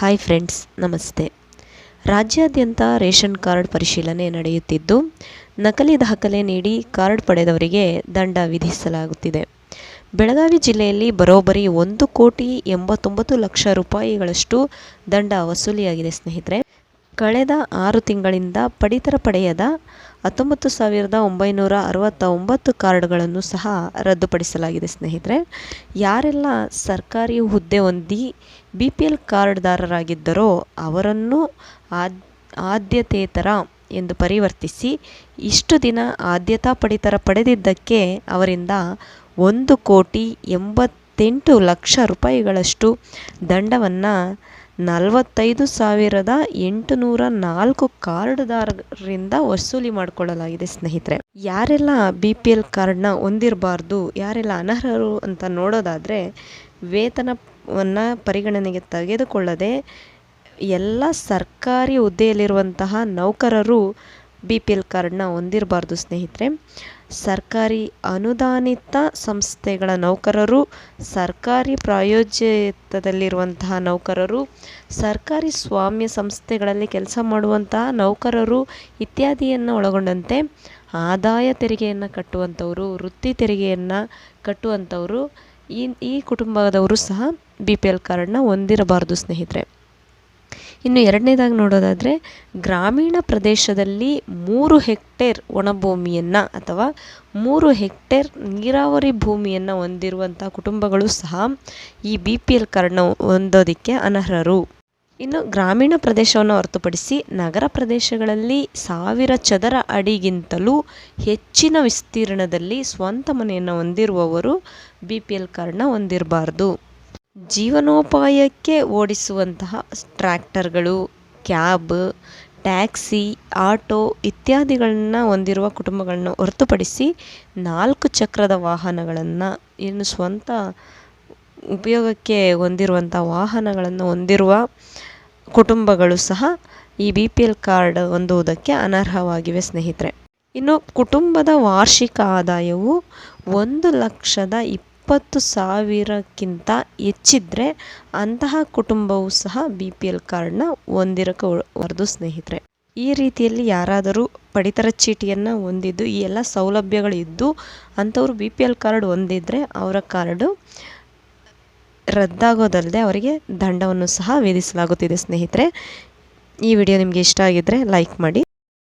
Hi friends ನಮಸ್ತೆ. ರಾಜ್ಯಾದ್ಯಂತ ration card ಪರಿಶೀಲನೆ ನಡೆಯುತ್ತಿದ್ದು, ನಕಲಿ ದಾಖಲೆ ನೀಡಿ ಕಾರ್ಡ್ ಪಡೆದವರಿಗೆ ದಂಡ ವಿಧಿಸಲಾಗುತ್ತಿದೆ. ಬೆಳಗಾವಿ ಜಿಲ್ಲೆಯಲ್ಲಿ ಬರೋಬ್ಬರಿ ಒಂದು ಕೋಟಿ ಎಂಬತ್ತೊಂಬತ್ತು ಲಕ್ಷ ರೂಪಾಯಿಗಳಷ್ಟು ದಂಡ ವಸೂಲಿಯಾಗಿದೆ ಸ್ನೇಹಿತರೆ. ಕಳೆದ ಆರು ತಿಂಗಳಿಂದ ಪಡಿತರ ಪಡೆಯದ ಹತ್ತೊಂಬತ್ತು ಸಾವಿರದ ಒಂಬೈನೂರ ಅರವತ್ತ ಒಂಬತ್ತು ಕಾರ್ಡ್ಗಳನ್ನು ಸಹ ರದ್ದುಪಡಿಸಲಾಗಿದೆ ಸ್ನೇಹಿತರೆ. ಯಾರೆಲ್ಲ ಸರ್ಕಾರಿ ಹುದ್ದೆ ಹೊಂದಿ ಬಿ ಪಿ ಎಲ್ ಕಾರ್ಡ್ದಾರರಾಗಿದ್ದರೋ ಅವರನ್ನು ಆದ್, ಆದ್ಯತೇತರ ಎಂದು ಪರಿವರ್ತಿಸಿ ಇಷ್ಟು ದಿನ ಆದ್ಯತಾ ಪಡಿತರ ಪಡೆದಿದ್ದಕ್ಕೆ ಅವರಿಂದ ಒಂದು ಕೋಟಿ ಎಂಬತ್ತೆಂಟು ಲಕ್ಷ ರೂಪಾಯಿಗಳಷ್ಟು ದಂಡವನ್ನು ನಲವತ್ತೈದು ಸಾವಿರದ ಎಂಟುನೂರ ನಾಲ್ಕು ಕಾರ್ಡ್ದಾರರಿಂದ ವಸೂಲಿ ಮಾಡಿಕೊಳ್ಳಲಾಗಿದೆ ಸ್ನೇಹಿತರೆ. ಯಾರೆಲ್ಲ ಬಿ ಪಿ ಎಲ್ ಕಾರ್ಡ್ನ ಹೊಂದಿರಬಾರ್ದು, ಯಾರೆಲ್ಲ ಅನರ್ಹರು ಅಂತ ನೋಡೋದಾದರೆ ವೇತನವನ್ನು ಪರಿಗಣನೆಗೆ ತೆಗೆದುಕೊಳ್ಳದೆ ಎಲ್ಲ ಸರ್ಕಾರಿ ಹುದ್ದೆಯಲ್ಲಿರುವಂತಹ ನೌಕರರು ಬಿ ಪಿ ಎಲ್ ಕಾರ್ಡ್ನ ಹೊಂದಿರಬಾರ್ದು ಸ್ನೇಹಿತರೆ. ಸರ್ಕಾರಿ ಅನುದಾನಿತ ಸಂಸ್ಥೆಗಳ ನೌಕರರು, ಸರ್ಕಾರಿ ಪ್ರಾಯೋಜಿತದಲ್ಲಿರುವಂತಹ ನೌಕರರು, ಸರ್ಕಾರಿ ಸ್ವಾಮ್ಯ ಸಂಸ್ಥೆಗಳಲ್ಲಿ ಕೆಲಸ ಮಾಡುವಂತಹ ನೌಕರರು ಇತ್ಯಾದಿಯನ್ನು ಒಳಗೊಂಡಂತೆ ಆದಾಯ ತೆರಿಗೆಯನ್ನು ಕಟ್ಟುವಂಥವರು, ವೃತ್ತಿ ತೆರಿಗೆಯನ್ನು ಕಟ್ಟುವಂಥವರು, ಈ ಈ ಕುಟುಂಬದವರು ಸಹ ಬಿ ಪಿ ಎಲ್ ಕಾರ್ಡನ್ನ ಹೊಂದಿರಬಾರ್ದು ಸ್ನೇಹಿತರೆ. ಇನ್ನು ಎರಡನೇದಾಗಿ ನೋಡೋದಾದರೆ ಗ್ರಾಮೀಣ ಪ್ರದೇಶದಲ್ಲಿ ಮೂರು ಹೆಕ್ಟೇರ್ ಒಣಭೂಮಿಯನ್ನು ಅಥವಾ ಮೂರು ಹೆಕ್ಟೇರ್ ನೀರಾವರಿ ಭೂಮಿಯನ್ನು ಹೊಂದಿರುವಂಥ ಕುಟುಂಬಗಳು ಸಹ ಈ ಬಿ ಪಿ ಎಲ್ ಕಾರ್ಡ್ನ ಹೊಂದೋದಕ್ಕೆ ಅನರ್ಹರು. ಇನ್ನು ಗ್ರಾಮೀಣ ಪ್ರದೇಶವನ್ನು ಹೊರತುಪಡಿಸಿ ನಗರ ಪ್ರದೇಶಗಳಲ್ಲಿ ಸಾವಿರ ಚದರ ಅಡಿಗಿಂತಲೂ ಹೆಚ್ಚಿನ ವಿಸ್ತೀರ್ಣದಲ್ಲಿ ಸ್ವಂತ ಮನೆಯನ್ನು ಹೊಂದಿರುವವರು ಬಿ ಪಿ ಎಲ್ ಕಾರ್ಡ್ನ ಹೊಂದಿರಬಾರ್ದು. ಜೀವನೋಪಾಯಕ್ಕೆ ಓಡಿಸುವಂತಹ ಟ್ರ್ಯಾಕ್ಟರ್ಗಳು, ಕ್ಯಾಬ್, ಟ್ಯಾಕ್ಸಿ, ಆಟೋ ಇತ್ಯಾದಿಗಳನ್ನು ಹೊಂದಿರುವ ಕುಟುಂಬಗಳನ್ನು ಹೊರತುಪಡಿಸಿ ನಾಲ್ಕು ಚಕ್ರದ ವಾಹನಗಳನ್ನು ಏನು ಸ್ವಂತ ಉಪಯೋಗಕ್ಕೆ ಹೊಂದಿರುವಂಥ ವಾಹನಗಳನ್ನು ಹೊಂದಿರುವ ಕುಟುಂಬಗಳು ಸಹ ಈ ಬಿ ಪಿ ಎಲ್ ಕಾರ್ಡ್ ಹೊಂದುವುದಕ್ಕೆ ಅನರ್ಹವಾಗಿವೆ ಸ್ನೇಹಿತರೆ. ಇನ್ನು ಕುಟುಂಬದ ವಾರ್ಷಿಕ ಆದಾಯವು ಒಂದು ಲಕ್ಷದ ಇಪ್ಪತ್ತು ಸಾವಿರಕ್ಕಿಂತ ಹೆಚ್ಚಿದ್ರೆ ಅಂತಹ ಕುಟುಂಬವು ಸಹ ಬಿ ಪಿ ಎಲ್ ಕಾರ್ಡ್ನ ಹೊಂದಿರಕ್ಕೆ ಹೊರದು ಸ್ನೇಹಿತರೆ. ಈ ರೀತಿಯಲ್ಲಿ ಯಾರಾದರೂ ಪಡಿತರ ಚೀಟಿಯನ್ನು ಹೊಂದಿದ್ದು, ಈ ಎಲ್ಲ ಸೌಲಭ್ಯಗಳಿದ್ದು ಅಂಥವ್ರು ಬಿ ಪಿ ಎಲ್ ಕಾರ್ಡ್ ಹೊಂದಿದ್ರೆ ಅವರ ಕಾರ್ಡು ರದ್ದಾಗೋದಲ್ಲದೆ ಅವರಿಗೆ ದಂಡವನ್ನು ಸಹ ವಿಧಿಸಲಾಗುತ್ತಿದೆ ಸ್ನೇಹಿತರೆ. ಈ ವಿಡಿಯೋ ನಿಮಗೆ ಇಷ್ಟ ಆಗಿದ್ದರೆ ಲೈಕ್ ಮಾಡಿ.